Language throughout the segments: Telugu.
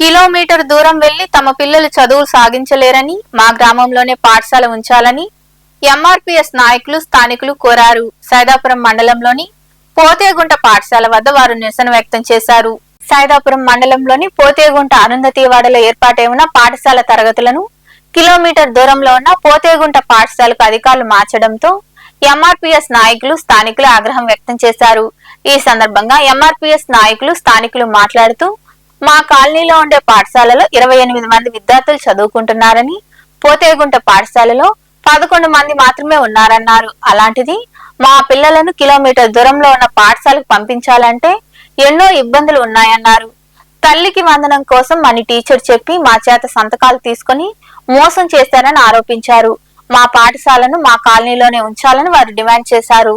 కిలోమీటర్ దూరం వెళ్ళి తమ పిల్లలు చదువులు సాగించలేరని మా గ్రామంలోనే పాఠశాల ఉంచాలని ఎంఆర్పీఎస్ నాయకులు స్థానికులు కోరారు. సైదాపురం మండలంలోని పోతేగుంట పాఠశాల వద్ద వారు నిరసన వ్యక్తం చేశారు. సైదాపురం మండలంలోని పోతేగుంట అరుంధతీవాడలో ఏర్పాటై ఉన్న పాఠశాల తరగతులను కిలోమీటర్ దూరంలో ఉన్న పోతేగుంట పాఠశాలకు అధికారులు మార్చడంతో ఎంఆర్పీఎస్ నాయకులు స్థానికులు ఆగ్రహం వ్యక్తం చేశారు. ఈ సందర్భంగా ఎంఆర్పీఎస్ నాయకులు స్థానికులు మాట్లాడుతూ మా కాలనీలో ఉండే పాఠశాలలో ఇరవై ఎనిమిది మంది విద్యార్థులు చదువుకుంటున్నారని పోతేగుంట పాఠశాలలో పదకొండు మంది మాత్రమే ఉన్నారన్నారు. అలాంటిది మా పిల్లలను కిలోమీటర్ దూరంలో ఉన్న పాఠశాలకు పంపించాలంటే ఎన్నో ఇబ్బందులు ఉన్నాయన్నారు. తల్లికి వందనం కోసం మని టీచర్ చెప్పి మా చేత సంతకాలు తీసుకుని మోసం చేశారని ఆరోపించారు. మా పాఠశాలను మా కాలనీలోనే ఉంచాలని వారు డిమాండ్ చేశారు.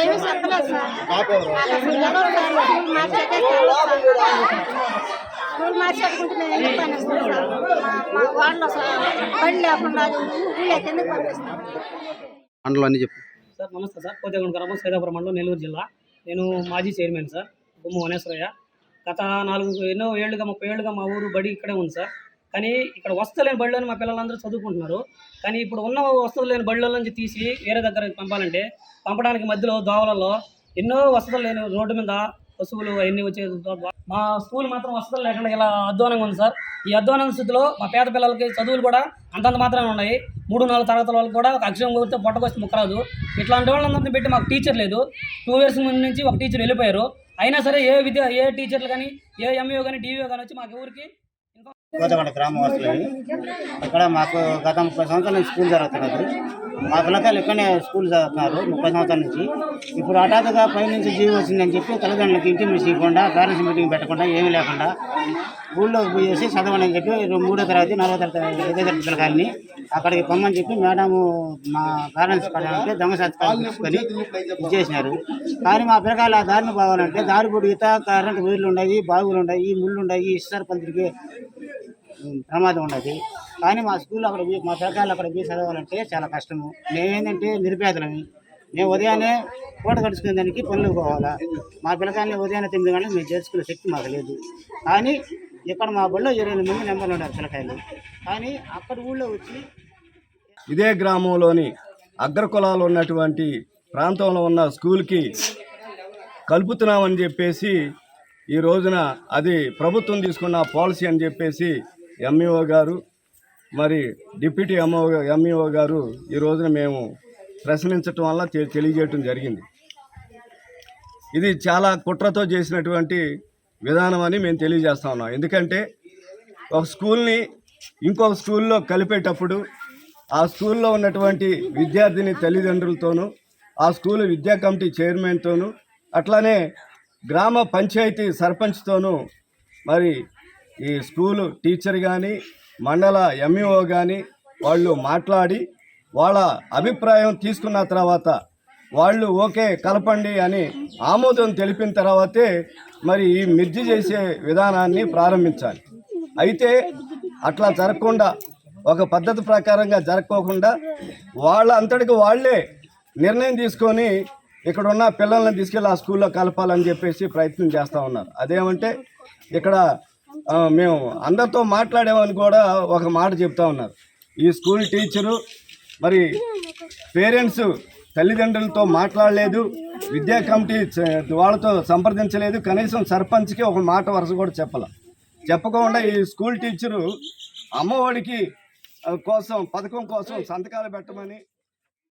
ఏమీ చెప్పలేదు సార్ స్కూల్ మాస్టర్ తెలియదు సార్. స్కూల్ మార్చేసుకుంటే ఎందుకు పనిస్తాం సార్ మా వాళ్ళు అసలు పని లేకుండా ఊళ్ళో కిందకి పంపిస్తాం మండలం అన్ని చెప్పు. సార్ నమస్తే సార్. కోతేగుండ గ్రామం సైదాపురం మండలం నెల్లూరు జిల్లా. నేను మాజీ చైర్మన్ సార్. గుమ్మ వనేశ్వరయ్య. గత నాలుగు ఎన్నో ఏళ్ళుగా ముప్పై ఏళ్ళుగా మా ఊరు బడి ఇక్కడే ఉంది సార్. కానీ ఇక్కడ వసతులు లేని బడిలోని మా పిల్లలందరూ చదువుకుంటున్నారు. కానీ ఇప్పుడు ఉన్న వస్తువులు లేని బడిలో నుంచి తీసి వేరే దగ్గర పంపాలంటే పంపడానికి మధ్యలో దోవలలో ఎన్నో వసతులు లేని రోడ్డు మీద పశువులు అవన్నీ వచ్చే మా స్కూల్ మాత్రం వసతులు లేకుండా ఇలా అధ్వానంగా ఉంది సార్. ఈ అధ్వానం స్థితిలో మా పేద పిల్లలకి చదువులు కూడా అంతంత మాత్రమే ఉన్నాయి. మూడు నాలుగు తరగతుల వాళ్ళకి కూడా ఒక అక్షరం కొడితే పొట్టకొచ్చి ముక్కరాదు. ఇట్లాంటి వాళ్ళందరినీ పెట్టి మాకు టీచర్ లేదు. టూ ఇయర్స్ ముందు నుంచి ఒక టీచర్ వెళ్ళిపోయారు. అయినా సరే ఏ విద్య ఏ టీచర్లు కానీ ఏ ఎంఈఓ కానీ డివిఓ కానీ వచ్చి మాకు ఊరికి కోతగొండ గ్రామవాసులని ఇక్కడ అక్కడ మాకు గత ముప్పై సంవత్సరాల నుంచి స్కూల్ జరుగుతున్నది. మా పిల్లకాయలు ఇక్కడనే స్కూల్ చదువుతున్నారు ముప్పై సంవత్సరాల నుంచి. ఇప్పుడు హఠాత్తుగా పై నుంచి జీవి వచ్చిందని చెప్పి తల్లిదండ్రులకు ఇంటిమేషన్ ఇవ్వకుండా పేరెంట్స్ మీటింగ్ పెట్టకుండా ఏమీ లేకుండా ఊళ్ళోకి పోయేసి చదవని చెప్పి మూడో తరగతి నాలుగో తరగతి ఐదో తరగతి పిల్లకాయలని అక్కడికి పొమ్మని చెప్పి మేడము మా పేరెంట్స్ పడాలంటే దొంగ సత్కారం తీసుకొని ఇచ్చేసినారు. కానీ మా పిల్లకాయలు ఆ దారిని పోవాలంటే దారి పొడిగితే కరెంట్ వైర్లు ఉన్నాయి బావులు ఉన్నాయి ముళ్ళు ఉన్నాయి ఇస్తారు పందిరికి ప్రమాదం ఉండదు కానీ మా స్కూల్లో అక్కడ మా పిల్లకాయలు అక్కడ పోయి చదవాలంటే చాలా కష్టము. మేమేంటంటే నిరుపేదలమి మేము ఉదయాన్నే పూట కడుచుకునే దానికి పనులకు పోవాలా. మా పిల్లకాయలని ఉదయాన్నే తొమ్మిది గంటలకు మేము చేసుకునే శక్తి మాకు లేదు. కానీ ఇక్కడ మా బడిలో ఇరవై మంది నెంబర్లు ఉన్నారు పిల్లకాయలు. కానీ అక్కడ ఊళ్ళో వచ్చి ఇదే గ్రామంలోని అగ్రకులాలు ఉన్నటువంటి ప్రాంతంలో ఉన్న స్కూల్కి కలుపుతున్నామని చెప్పేసి ఈ రోజున అది ప్రభుత్వం తీసుకున్న పాలసీ అని చెప్పేసి ఎంఈఓ గారు మరి డిప్యూటీ ఎంఓ ఎంఈఓ గారు ఈ రోజున మేము ప్రశ్నించటం వల్ల తె- తెలియజేయటం జరిగింది. ఇది చాలా కుట్రతో చేసినటువంటి విధానం అని మేము తెలియజేస్తా ఉన్నాం. ఎందుకంటే ఒక స్కూల్ని ఇంకొక స్కూల్లో కలిపేటప్పుడు ఆ స్కూల్లో ఉన్నటువంటి విద్యార్థిని తల్లిదండ్రులతోనూ ఆ స్కూల్ విద్యా కమిటీ చైర్మన్తోనూ అట్లానే గ్రామ పంచాయతీ సర్పంచ్తోనూ మరి ఈ స్కూలు టీచర్ కానీ మండల ఎంఈఓ కానీ వాళ్ళు మాట్లాడి వాళ్ళ అభిప్రాయం తీసుకున్న తర్వాత వాళ్ళు ఓకే కలపండి అని ఆమోదం తెలిపిన తర్వాతే మరి ఈ మిర్జి చేసే విధానాన్ని ప్రారంభించాలి. అయితే అట్లా జరగకుండా ఒక పద్ధతి ప్రకారంగా జరగకోకుండా వాళ్ళ అంతటికి వాళ్ళే నిర్ణయం తీసుకొని ఇక్కడ ఉన్న పిల్లల్ని తీసుకెళ్ళి ఆ స్కూల్లో కలపాలని చెప్పేసి ప్రయత్నం చేస్తూ ఉన్నారు. అదేమంటే ఇక్కడ మేము అందరితో మాట్లాడేమని కూడా ఒక మాట చెప్తా ఉన్నారు. ఈ స్కూల్ టీచరు మరి పేరెంట్స్ తల్లిదండ్రులతో మాట్లాడలేదు విద్యా కమిటీ వాళ్ళతో సంప్రదించలేదు కనీసం సర్పంచ్కి ఒక మాట వరుస కూడా చెప్పాల. చెప్పకుండా ఈ స్కూల్ టీచరు అమ్మఒడికి కోసం పథకం కోసం సంతకాలు పెట్టమని